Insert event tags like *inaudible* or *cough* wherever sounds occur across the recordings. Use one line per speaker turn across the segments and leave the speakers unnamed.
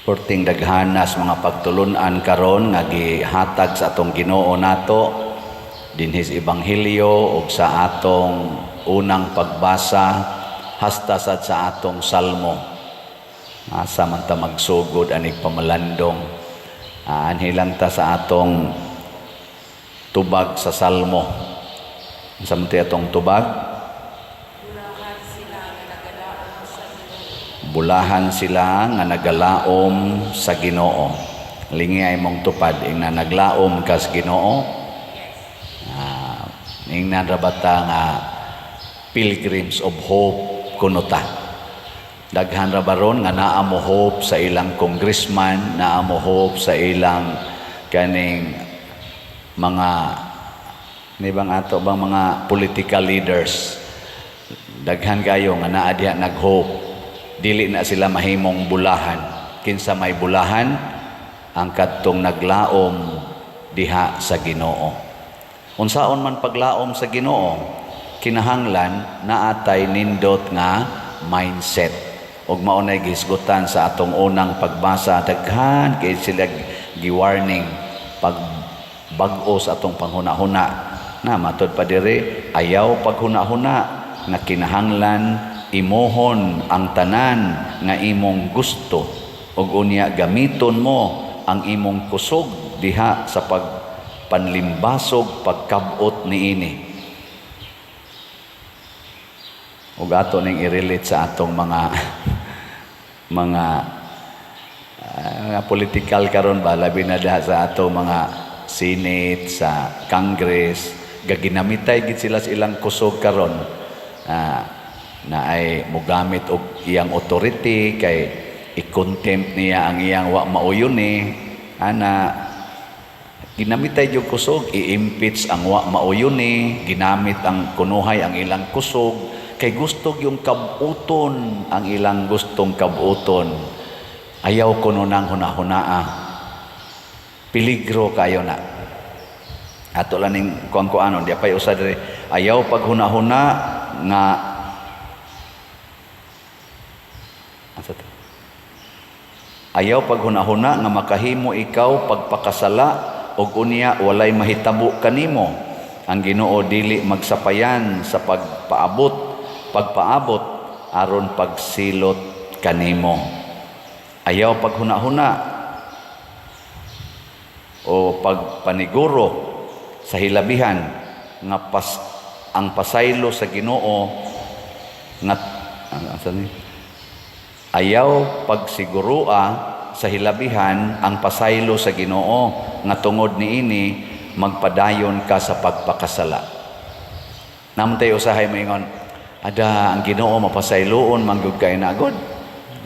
Porting daghanas mga pagtulunan karon nga gihatag sa atong Ginoo nato dinhis ebanghelyo ug sa atong unang pagbasa hasta sad sa atong salmo. Asa man ta magsugod anig pamalandong. Ah, anhilang ta sa atong tubag sa salmo. Sa man atong tubag? Bulahan sila nga nagalaom sa Ginoo. Lingi ay mong tupad ing na naglaom ka sa Ginoo. Ah, ing narabata nga pilgrims of hope kuno ta. Daghan ra baron nga naa mo hope sa ilang congressman, naa mo hope sa ilang kaning mga ni bang ato bang mga political leaders. Daghan kayo nga naa diha nag-hope dili na sila mahimong bulahan. Kinsa may bulahan ang kadtong naglaom diha sa Ginoo. Unsaon man paglaom sa Ginoo kinahanglan naatay nindot nga mindset. Ug mao nay sa atong unang pagbasa. Daghan kay sila giwarning pag bag-o sa atong panghuna-huna. Na matod pa diri ayaw paghuna-huna. Nga kinahanglan imohon ang tanan nga imong gusto ug unya gamiton mo ang imong kusog diha sa pagpanlimbasog pagkabot niini. Ug ato ning i-relate sa atong mga *laughs* mga uh, political karon ba? Labi na diha sa atong mga Senate sa Congress gaginamitay gid sila sa ilang kusog karon. Uh, na ay mogamit og iyang authority kay i-contempt niya ang iyang wa mauyon ni. Ana ginamitay yung kusog i-impeach ang wa mauyon ni ginamit ang kunuhay ang ilang kusog kay gusto yung kabuton ang ilang gustong kabuton. Ayaw kuno nang hunahunaa. Peligro kayo na. Ato lang ning kuan ko ano di pay usa diri ayaw pag hunahuna nga Asa to? Ayaw paghunahuna nga makahimo ikaw pagpakasala og unya walay mahitabo kanimo. Ang Ginoo dili magsapayan sa pagpaabot, pagpaabot aron pagsilot kanimo. Ayaw paghunahuna o pagpaniguro sa hilabihan nga pas ang pasaylo sa Ginoo nga asa ni? Ayaw pagsigurua sa hilabihan ang pasaylo sa Ginoo nga tungod niini magpadayon ka sa pagpakasala. Namtay usahay moingon, ada ang Ginoo mapasayloon manggug kay na God.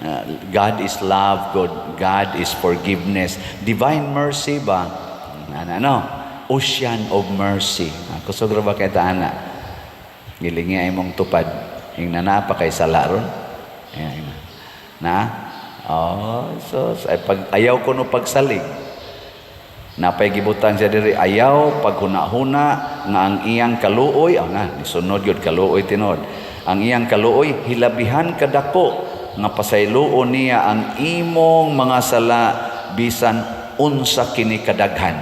Uh, God is love, God, God is forgiveness. Divine mercy ba? Ano, ano? Ocean of mercy. Kusog ra ba kay taana? Gilingi ay mong tupad. Ing nanapa kay sala ron. Ayan, na? Oh so ay pag ayaw ko no pagsalig. Napay gibutan siya diri ayaw paghuna-huna nga ang iyang kaluoy. Ah nga nisunod gyud kaluoy tinod. Ang iyang kaluoy hilabihan kadako nga pasayloon niya ang imong mga sala bisan unsa kini kadaghan.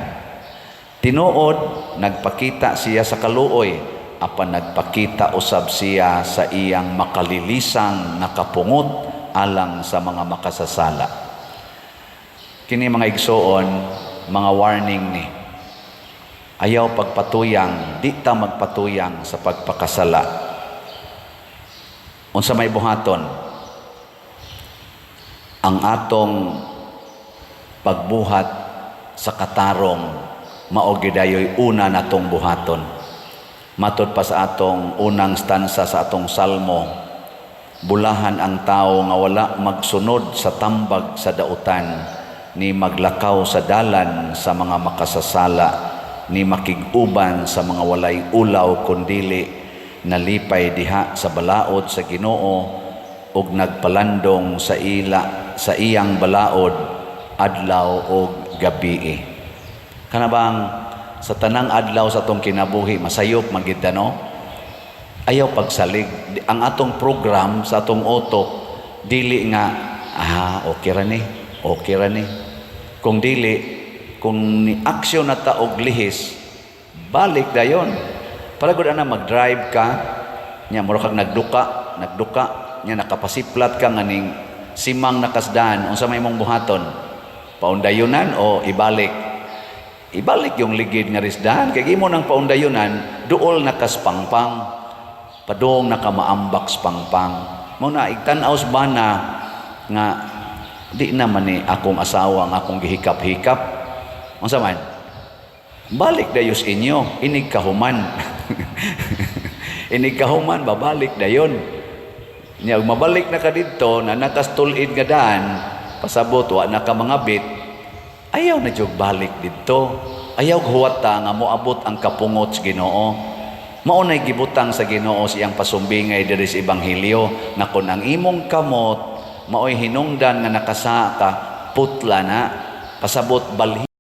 Tinuod nagpakita siya sa kaluoy apan nagpakita usab siya sa iyang makalilisang nakapungot alang sa mga makasasala. Kini mga igsoon, mga warning ni. Ayaw pagpatuyang, di ta magpatuyang sa pagpakasala. Unsa may buhaton, ang atong pagbuhat sa katarong maogidayoy una natong buhaton. Matod pa sa atong unang stansa sa atong salmo, bulahan ang tao nga wala magsunod sa tambag sa dautan ni maglakaw sa dalan sa mga makasasala ni makiguban sa mga walay ulaw kundili nalipay diha sa balaod sa Ginoo ug nagpalandong sa ila sa iyang balaod adlaw ug gabi. Kana bang sa tanang adlaw sa atong kinabuhi masayop magid no ayaw pagsalig ang atong program sa atong utok dili nga ah okay ra ni okay ra ni. Kung dili, kung ni aksyon na ta og lihis, balik dayon. Para gud ana mag-drive ka, nya mura kag nagduka, nagduka, nya nakapasiplat ka nga ning simang nakasdan unsa may mong buhaton? Paundayunan o ibalik? Ibalik yung ligid nga risdan kay imo nang paundayunan duol nakaspangpang padong nakamaambak spangpang mo na igtan-aw sa bana nga di naman ni akong asawa ang akong gihikap-hikap. Unsa man balik dayos inyo inig kahuman *laughs* inig kahuman babalik dayon. Nya mabalik na ka didto na nakastulid nga daan pasabot wa na ka mga bit. Ayaw na jud balik didto. Ayaw huwata nga moabot ang kapungot sa Ginoo maunay gibutang sa Ginoo siyang pasumbingay diri sa ebanghelyo na kun ang imong kamot maoy hinungdan nga nakasa ka putla na. Pasabot balhi